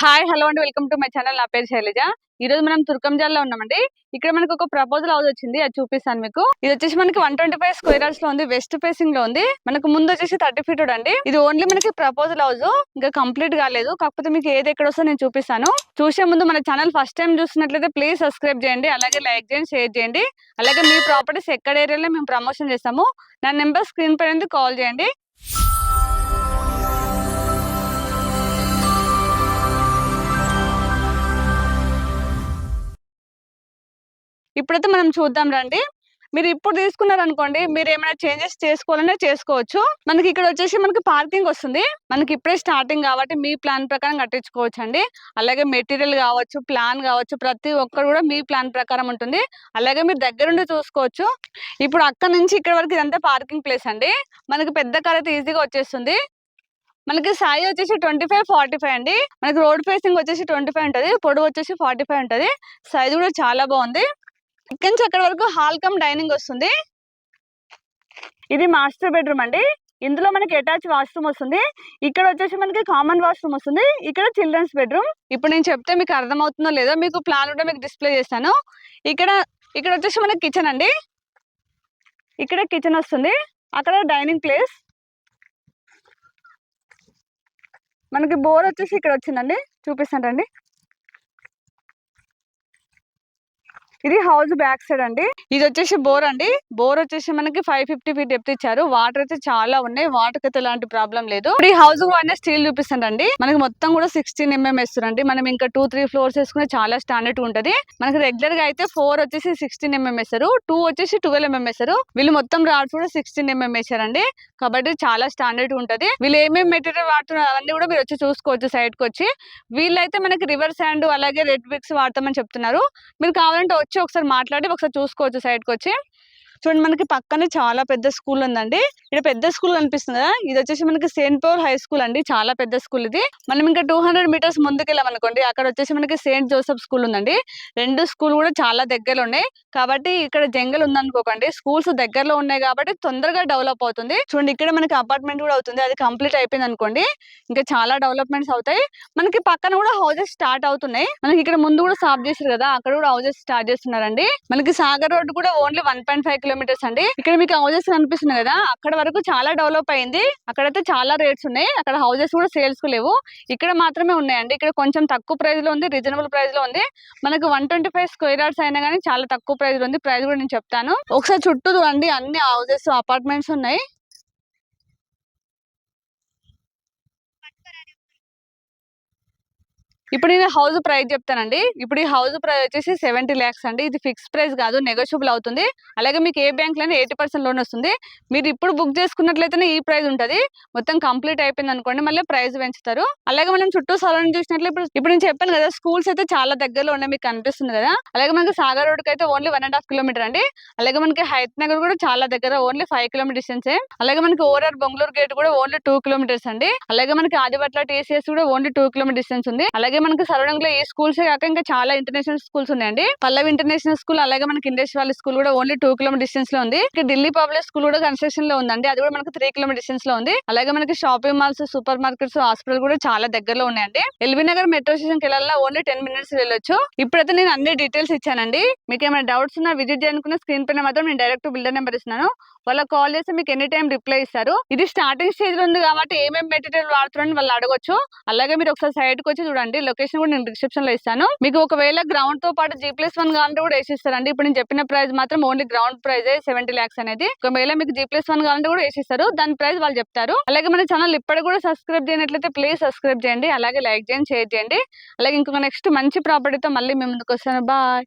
Hi hello అండి. Welcome to my channel. నా పేరు శైలజ. ఈ రోజు మనం తుర్కంజాల్లో ఉన్నామండి. ఇక్కడ మనకు ఒక ప్రపోజల్ హౌస్ వచ్చింది. అది చూపిస్తాను మీకు. ఇది వచ్చేసి మనకి వన్ ట్వంటీ ఫైవ్ స్క్వేర్లో ఉంది. వెస్ట్ ఫేసింగ్లో ఉంది. మనకు ముందు వచ్చేసి థర్టీ ఫీట్ అండి ఇది ఓన్లీ మనకి ప్రపోజల్ హౌస్. ఇంకా కంప్లీట్ కాలేదు. కాకపోతే మీకు ఏది ఎక్కడ వస్తుందో నేను చూపిస్తాను. చూసే ముందు మన ఛానల్ ఫస్ట్ టైం చూసినట్లయితే ప్లీజ్ సబ్స్క్రైబ్ చేయండి. అలాగే లైక్ చేయండి షేర్ చేయండి. అలాగే మీ ప్రాపర్టీస్ ఎక్కడ ఏరియాలో మేము ప్రమోషన్ చేస్తాము. నా నెంబర్ స్క్రీన్ పైన కాల్ చేయండి. ఇప్పుడైతే మనం చూద్దాం రండి. మీరు ఇప్పుడు తీసుకున్నారు అనుకోండి మీరు ఏమైనా చేంజెస్ చేసుకోవాలనే చేసుకోవచ్చు. మనకి ఇక్కడ వచ్చేసి మనకి పార్కింగ్ వస్తుంది. మనకి ఇప్పుడే స్టార్టింగ్ కాబట్టి మీ ప్లాన్ ప్రకారం కట్టించుకోవచ్చు అండి అలాగే మెటీరియల్ కావచ్చు ప్లాన్ కావచ్చు ప్రతి ఒక్కరు కూడా మీ ప్లాన్ ప్రకారం ఉంటుంది. అలాగే మీరు దగ్గరుండి చూసుకోవచ్చు. ఇప్పుడు అక్కడ నుంచి ఇక్కడ వరకు ఇదంతా పార్కింగ్ ప్లేస్ అండి. మనకి పెద్ద కార్ అయితే ఈజీగా వచ్చేస్తుంది. మనకి సాయి వచ్చేసి ట్వంటీ ఫైవ్ ఫార్టీ ఫైవ్ అండి. మనకి రోడ్ ఫేసింగ్ వచ్చేసి ట్వంటీ ఫైవ్ ఉంటుంది. పొడవు వచ్చేసి ఫార్టీ ఫైవ్ ఉంటుంది. సైజ్ కూడా చాలా బాగుంది. ఇక్కడి నుంచి అక్కడ వరకు హాల్ కమ్ డైనింగ్ వస్తుంది. ఇది మాస్టర్ బెడ్రూమ్ అండి. ఇందులో మనకి అటాచ్ వాష్రూమ్ వస్తుంది. ఇక్కడ వచ్చేసి మనకి కామన్ వాష్రూమ్ వస్తుంది. ఇక్కడ చిల్డ్రన్స్ బెడ్రూమ్. ఇప్పుడు నేను చెప్తే మీకు అర్థమవుతుందో లేదో మీకు ప్లాన్ ఉంటే మీకు డిస్ప్లే చేస్తాను. ఇక్కడ ఇక్కడ వచ్చేసి మనకి కిచెన్ అండి. ఇక్కడ కిచెన్ వస్తుంది. అక్కడ డైనింగ్ ప్లేస్. మనకి బోర్ వచ్చేసి ఇక్కడ వచ్చిందండి. చూపిస్తాను రండి. ఇది హౌస్ బ్యాక్ సైడ్ అండి. ఇది వచ్చేసి బోర్ అండి. బోర్ వచ్చేసి మనకి ఫైవ్ ఫిఫ్టీ ఫీట్ డెప్త్ ఇచ్చారు. వాటర్ అయితే చాలా ఉన్నాయి. వాటర్ అయితే ఎలాంటి ప్రాబ్లం లేదు. ఈ హౌస్ అనే స్టీల్ చూపిస్తానండి. మనకి మొత్తం కూడా సిక్స్టీన్ ఎంఎం వేస్తారండి మనం ఇంకా టూ త్రీ ఫ్లోర్స్ వేసుకునే చాలా స్టాండర్డ్ ఉంటది. మనకి రెగ్యులర్గా అయితే ఫోర్ వచ్చేసి సిక్స్టీన్ ఎంఎం వేస్తారు టూ వచ్చేసి ట్వెల్వ్ ఎంఎం వేస్తారు వీళ్ళు మొత్తం రాడ్స్ కూడా సిక్స్టీన్ ఎంఎం వేసారండి కాబట్టి చాలా స్టాండర్డ్ ఉంటది. వీళ్ళు ఏమేమి మెటీరియల్ వాడుతున్నారు అవన్నీ కూడా మీరు వచ్చి చూసుకోవచ్చు సైడ్కి వచ్చి. వీళ్ళైతే మనకి రివర్ శాండ్ అలాగే రెడ్ బిక్స్ వాడతామని చెప్తున్నారు. మీరు కావాలంటే వచ్చి ఒకసారి మాట్లాడి ఒకసారి చూసుకోవచ్చు సైడ్కి వచ్చి. చూడండి మనకి పక్కనే చాలా పెద్ద స్కూల్ ఉందండి ఇక్కడ పెద్ద స్కూల్ కనిపిస్తుంది కదా ఇది వచ్చేసి మనకి సెయింట్ పవర్ హై స్కూల్ అండి. చాలా పెద్ద స్కూల్ ఇది. మనం ఇంకా టూ హండ్రెడ్ మీటర్స్ ముందుకెళ్ళాం అనుకోండి అక్కడ వచ్చేసి మనకి సెయింట్ జోసెఫ్ స్కూల్ ఉందండి. రెండు స్కూల్ కూడా చాలా దగ్గరలో ఉన్నాయి కాబట్టి ఇక్కడ జంగల్ ఉందనుకోకండి స్కూల్స్ దగ్గరలో ఉన్నాయి కాబట్టి తొందరగా డెవలప్ అవుతుంది. చూడండి ఇక్కడ మనకి అపార్ట్మెంట్ కూడా అవుతుంది. అది కంప్లీట్ అయిపోయింది అనుకోండి ఇంకా చాలా డెవలప్మెంట్స్ అవుతాయి. మనకి పక్కన కూడా హౌసెస్ స్టార్ట్ అవుతున్నాయి. మనకి ఇక్కడ ముందు కూడా స్టాప్ చేశారు కదా అక్కడ కూడా హౌసెస్ స్టార్ట్ చేస్తున్నారండి. మనకి సాగర్ రోడ్ కూడా only one point five kilometres అండి. ఇక్కడ మీకు హౌసెస్ కనిపిస్తుంది కదా అక్కడ వరకు చాలా డెవలప్ అయింది. అక్కడైతే చాలా రేట్స్ ఉన్నాయి. అక్కడ హౌసెస్ కూడా సేల్స్కు లేవు. ఇక్కడ మాత్రమే ఉన్నాయండి. ఇక్కడ కొంచెం తక్కువ ప్రైస్లో ఉంది రీజనబుల్ ప్రైస్లో ఉంది. మనకు one twenty five square yards అయినా కానీ చాలా తక్కువ ప్రైస్లో ఉంది. ప్రైస్ కూడా నేను చెప్తాను. ఒకసారి చుట్టూ అండి అన్ని హౌసెస్ అపార్ట్మెంట్స్ ఉన్నాయి. ఇప్పుడు నేను హౌస్ ప్రైస్ చెప్తానండి. ఇప్పుడు ఈ హౌస్ ప్రైస్ వచ్చేసి సెవెంటీ ల్యాక్స్ అండి. ఇది ఫిక్స్ ప్రైస్ కాదు నెగోషియబుల్ అవుతుంది. అలాగే మీకు ఏ బ్యాంక్లోనే ఎయిటీ పర్సెంట్ లోన్ వస్తుంది. మీరు ఇప్పుడు బుక్ చేసుకున్నట్లయితేనే ఈ ప్రైస్ ఉంటుంది. మొత్తం కంప్లీట్ అయిపోయింది అనుకోండి మళ్ళీ ప్రైస్ పెంచుతారు. అలాగే మనం చుట్టూ సరౌండింగ్ చూసినట్లు ఇప్పుడు ఇప్పుడు నేను చెప్పాను కదా స్కూల్స్ అయితే చాలా దగ్గరలో ఉన్నాయి మీకు కనిపిస్తుంది కదా. అలాగే మనకి సాగర్ రోడ్ అయితే only one and half kilometre అండి. అలాగే మనకి హైత్ నగర్ కూడా చాలా దగ్గర ఓన్లీ ఫైవ్ కిలోమీటర్ డిస్టెన్సే అలాగే మనకి ఓరార్ బెంగళూరు గేట్ కూడా ఓన్లీ టూ కిలోమీటర్స్ అండి. అలాగే మనకి ఆదిబట్ల టీసీఎస్ కూడా ఓన్లీ టూ కిలోమీటర్ డిస్టెన్స్ ఉంది. అలాగే మనకి సరౌండింగ్లో ఈ స్కూల్స్ కాక ఇంకా చాలా ఇంటర్నేషనల్ స్కూల్స్ ఉన్నాయండి. పల్లవి ఇంటర్నేషనల్ స్కూల్ అలాగే మనకి ఇండస్ వాళ్ళ స్కూల్ కూడా ఓన్లీ టూ కిలోమీటర్ డిస్టెన్స్లో ఉంది ఢిల్లీ పబ్లిక్ స్కూల్ కూడా కన్స్ట్రక్షన్లో ఉందండి. అది కూడా మనకి త్రీ కిలోమీటర్ డిస్టెన్స్లో ఉంది. అలాగే మనకి shopping malls super markets hospital కూడా చాలా దగ్గరలో ఉన్నాయండి. ఎల్బీ నగర్ మెట్రో స్టేషన్కి వెళ్ళాలన్నా ఓన్లీ టెన్ మినిట్స్ వెళ్ళొచ్చు. ఇప్పుడైతే నేను అన్ని డీటెయిల్స్ ఇచ్చానండి. మీకు ఏమైనా డౌట్స్ ఉన్నా విజిట్ చేయాలనుకున్న స్క్రీన్ పైన మాత్రం నేను డైరెక్ట్ బిల్డర్ నెంబర్ ఇస్తున్నాను. వాళ్ళకి కాల్ చేస్తే మీకు ఎనీ టైం రిప్లై ఇస్తారు. ఇది స్టార్టింగ్ స్టేజ్లో ఉంది కాబట్టి ఏమేమి మెటీరియల్ వాడుతున్నారని వాళ్ళు అడగొచ్చు. అలాగే మీరు ఒకసారి సైడ్కి వచ్చి చూడండి. లొకేషన్ కూడా నేను డిస్క్రిప్షన్లో ఇస్తాను. మీకు ఒకవేళ గ్రౌండ్తో పాటు జీ ప్లస్ వన్ కావాలంటే కూడా వేసిస్తారండి. ఇప్పుడు నేను చెప్పిన ప్రైస్ మాత్రం only ground price seventy lakhs అనేది. ఒకవేళ మీకు జీ ప్లస్ వన్ కావాలంటే కూడా వేసిస్తారు. దాని ప్రైస్ వాళ్ళు చెప్తారు. అలాగే మన ఛానల్ ఇప్పటికి కూడా సబ్స్క్రైబ్ చేయనట్లయితే ప్లీజ్ సబ్స్క్రైబ్ చేయండి. అలాగే లైక్ చేయండి షేర్ చేయండి. అలాగే ఇంకొక నెక్స్ట్ మంచి ప్రాపర్టీతో మళ్ళీ మేము ముందుకు వస్తాను. బాయ్